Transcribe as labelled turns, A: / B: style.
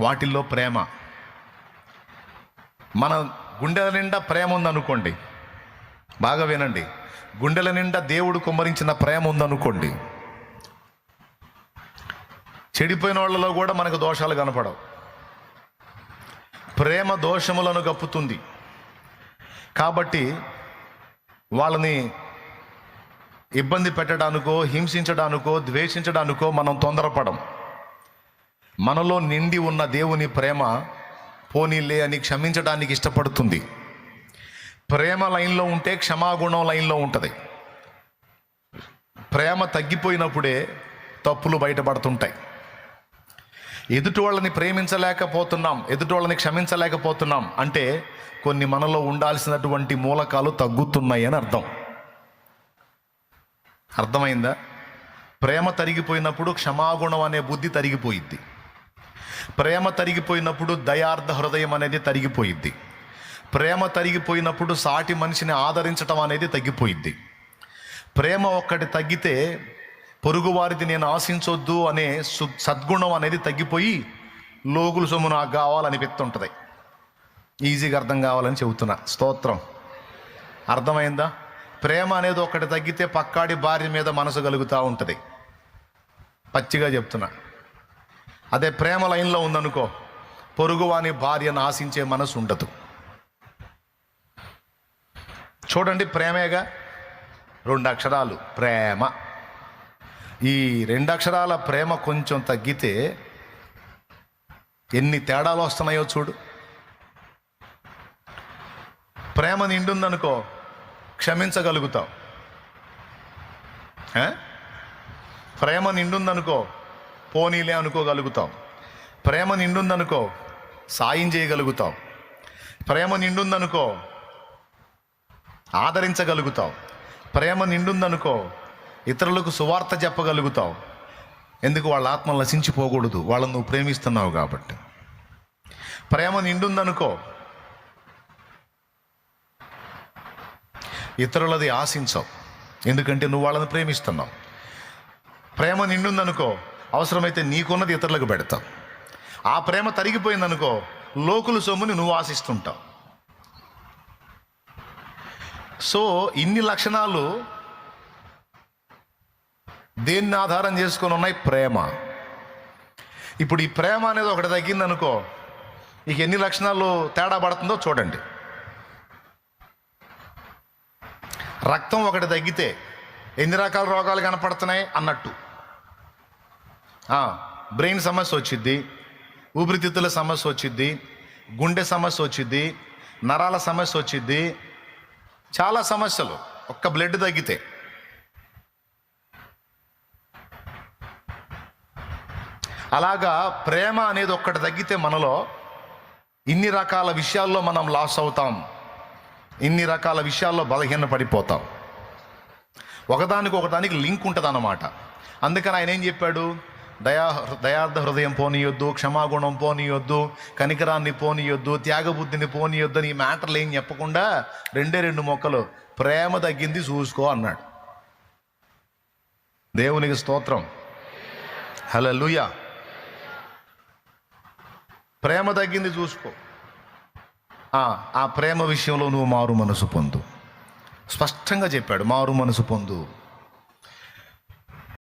A: వాటిల్లో ప్రేమ. మన గుండెల నిండా ప్రేమ ఉందనుకోండి. బాగా వినండి. గుండెల నిండా దేవుడు కుమ్మరించిన ప్రేమ ఉందనుకోండి. చెడిపోయిన వాళ్ళలో కూడా మనకు దోషాలు కనపడవు. ప్రేమ దోషములను గప్పుతుంది కాబట్టి వాళ్ళని ఇబ్బంది పెట్టడానికో హింసించడానికో ద్వేషించడానికో మనం తొందరపడం. మనలో నిండి ఉన్న దేవుని ప్రేమ పోనీలే అని క్షమించడానికి ఇష్టపడుతుంది. ప్రేమ లైన్లో ఉంటే క్షమాగుణం లైన్లో ఉంటుంది. ప్రేమ తగ్గిపోయినప్పుడే తప్పులు బయటపడుతుంటాయి. ఎదుటి వాళ్ళని ప్రేమించలేకపోతున్నాం ఎదుటి వాళ్ళని క్షమించలేకపోతున్నాం అంటే కొన్ని మనలో ఉండాల్సినటువంటి మూలకాలు తగ్గుతున్నాయి అని అర్థం. అర్థమైందా? ప్రేమ తరిగిపోయినప్పుడు క్షమాగుణం అనే బుద్ధి తరిగిపోయిద్ది. ప్రేమ తరిగిపోయినప్పుడు దయార్థ హృదయం అనేది తరిగిపోయిద్ది. ప్రేమ తరిగిపోయినప్పుడు సాటి మనిషిని ఆదరించటం అనేది తగ్గిపోయిద్ది. ప్రేమ ఒక్కటి తగ్గితే పొరుగువారిది నేను ఆశించొద్దు అనే సు సద్గుణం అనేది తగ్గిపోయి లోగులు సొమ్ము నాకు కావాలనిపిస్తుంటుంది. ఈజీగా అర్థం కావాలని చెబుతున్నా. స్తోత్రం. అర్థమైందా? ప్రేమ అనేది ఒకటి తగ్గితే పక్కాడి భార్య మీద మనసు కలుగుతూ ఉంటుంది. పచ్చిగా చెప్తున్నా. అదే ప్రేమ లైన్లో ఉందనుకో పొరుగువాని భార్యను ఆశించే మనసు ఉండదు. చూడండి ప్రేమేగా? రెండు అక్షరాలు ప్రేమ. ఈ రెండు అక్షరాల ప్రేమ కొంచెం తగ్గితే ఎన్ని తేడాలు వస్తున్నాయో చూడు. ప్రేమ నిండుందనుకో క్షమించగలుగుతావు. ప్రేమ నిండుందనుకో పోనీలే అనుకోగలుగుతాం. ప్రేమ నిండుందనుకో సాయం చేయగలుగుతావు ప్రేమ నిండుందనుకో ఆదరించగలుగుతావు ప్రేమ నిండుందనుకో ఇతరులకు సువార్త చెప్పగలుగుతావు ఎందుకు వాళ్ళ ఆత్మ నశించిపోకూడదు? వాళ్ళని నువ్వు ప్రేమిస్తున్నావు కాబట్టి. ప్రేమ నిండుందనుకో ఇతరులది ఆశించవు ఎందుకంటే నువ్వు వాళ్ళని ప్రేమిస్తున్నావు. ప్రేమ నిండుందనుకో అవసరమైతే నీకున్నది ఇతరులకు పెడతావు ఆ ప్రేమ తరిగిపోయిందనుకో లోకుల సొమ్ముని నువ్వు ఆశిస్తుంటావు. సో ఇన్ని లక్షణాలు దేన్ని ఆధారం చేసుకొని ఉన్నాయి? ప్రేమ. ఇప్పుడు ఈ ప్రేమ అనేది ఒకటి తగ్గిందనుకో ఇక ఎన్ని లక్షణాలు తేడా పడుతుందో చూడండి. రక్తం ఒకటి తగ్గితే ఎన్ని రకాల రోగాలు కనపడుతున్నాయి? అన్నట్టు. బ్రెయిన్ సమస్య వచ్చిద్ది ఊపిరితిత్తుల సమస్య వచ్చిద్ది గుండె సమస్య వచ్చిద్ది నరాల సమస్య వచ్చిద్ది. చాలా సమస్యలు ఒక్క బ్లడ్ తగ్గితే. అలాగా ప్రేమ అనేది ఒక్కటి తగ్గితే మనలో ఇన్ని రకాల విషయాల్లో మనం లాస్ అవుతాం. ఇన్ని రకాల విషయాల్లో బలహీన పడిపోతాం. ఒకదానికి ఒకదానికి లింక్ ఉంటుంది అన్నమాట అందుకని ఆయన ఏం చెప్పాడు? దయా దయార్థ హృదయం పోనీయొద్దు క్షమాగుణం పోనీయొద్దు కనికరాన్ని పోనీయొద్దు త్యాగబుద్ధిని పోనీయొద్దు అని ఈ మ్యాటర్లు ఏం చెప్పకుండా రెండే రెండు మొక్కలు ప్రేమ తగ్గింది చూసుకో అన్నాడు. దేవునికి స్తోత్రం. హలో ప్రేమ తగ్గింది చూసుకో. ఆ ప్రేమ విషయంలో నువ్వు మారు మనసు పొందు. స్పష్టంగా చెప్పాడు మారు మనసు పొందు.